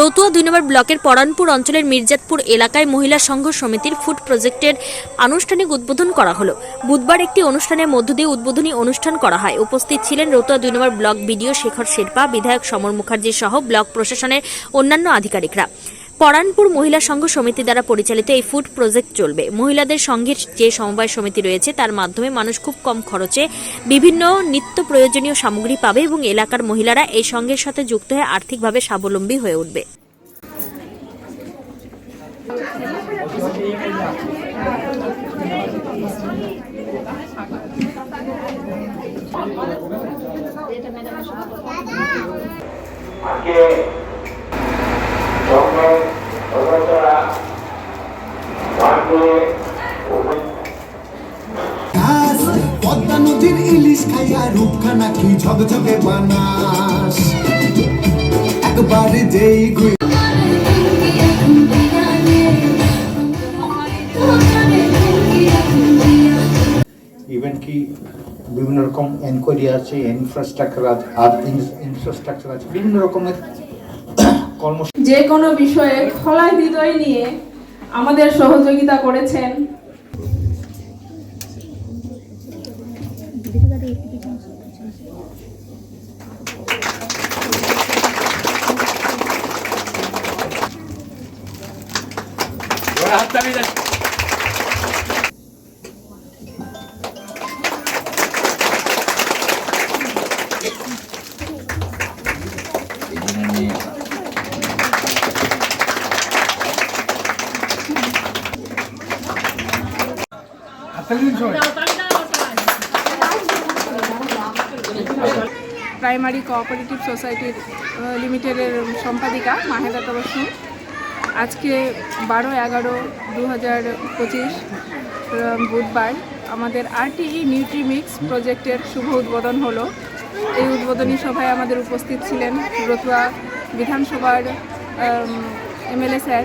রতুয়া দুই নম্বর ব্লকের পরানপুর অঞ্চলের মির্জাতপুর এলাকায় মহিলা সংঘ সমিতির ফুড প্রজেক্টের আনুষ্ঠানিক উদ্বোধন করা হলো। বুধবার একটি অনুষ্ঠানের মধ্য দিয়ে উদ্বোধনী অনুষ্ঠান করা হয়। উপস্থিত ছিলেন রতুয়া দুই নম্বর ব্লক বিডিও শেখর শেরপা, বিধায়ক সমর মুখার্জি সহ ব্লক প্রশাসনের অন্যান্য আধিকারিকরা। পরানপুর মহিলা সংঘ সমিতি দ্বারা পরিচালিত এই ফুড প্রজেক্ট চলবে। মহিলাদের সংঘের যে সমবায় সমিতি রয়েছে তার মাধ্যমে মানুষ খুব কম খরচে বিভিন্ন নিত্য প্রয়োজনীয় সামগ্রী পাবে এবং এলাকার মহিলারা এই সংঘের সাথে যুক্ত হয়ে আর্থিকভাবে স্বাবলম্বী হয়ে উঠবে। আজকে পদ্মা নদীর ইলিশ খাইয়া রূপখানা কি ঝকঝকে বানাস? যেই ইভেন কি বিভিন্ন রকম এনকোয়ারি আছে ইনফ্রাস্ট্রাকচার আছে আর ইনফ্রাস্ট্রাকচার আছে, বিভিন্ন রকমের যে কোনো বিষয়ে খোলা হৃদয় নিয়ে আমাদের সহযোগিতা করেছেন। প্রাইমারি কোঅপারেটিভ সোসাইটির লিমিটেডের সম্পাদিকা মাহেদা তবসুম আজকে বারো এগারো দু হাজার পঁচিশ বুধবার আমাদের আরটিই নিউট্রিমিক্স প্রজেক্টের শুভ উদ্বোধন হলো। এই উদ্বোধনী সভায় আমাদের উপস্থিত ছিলেন রতুয়া বিধানসভার এমএলএ স্যার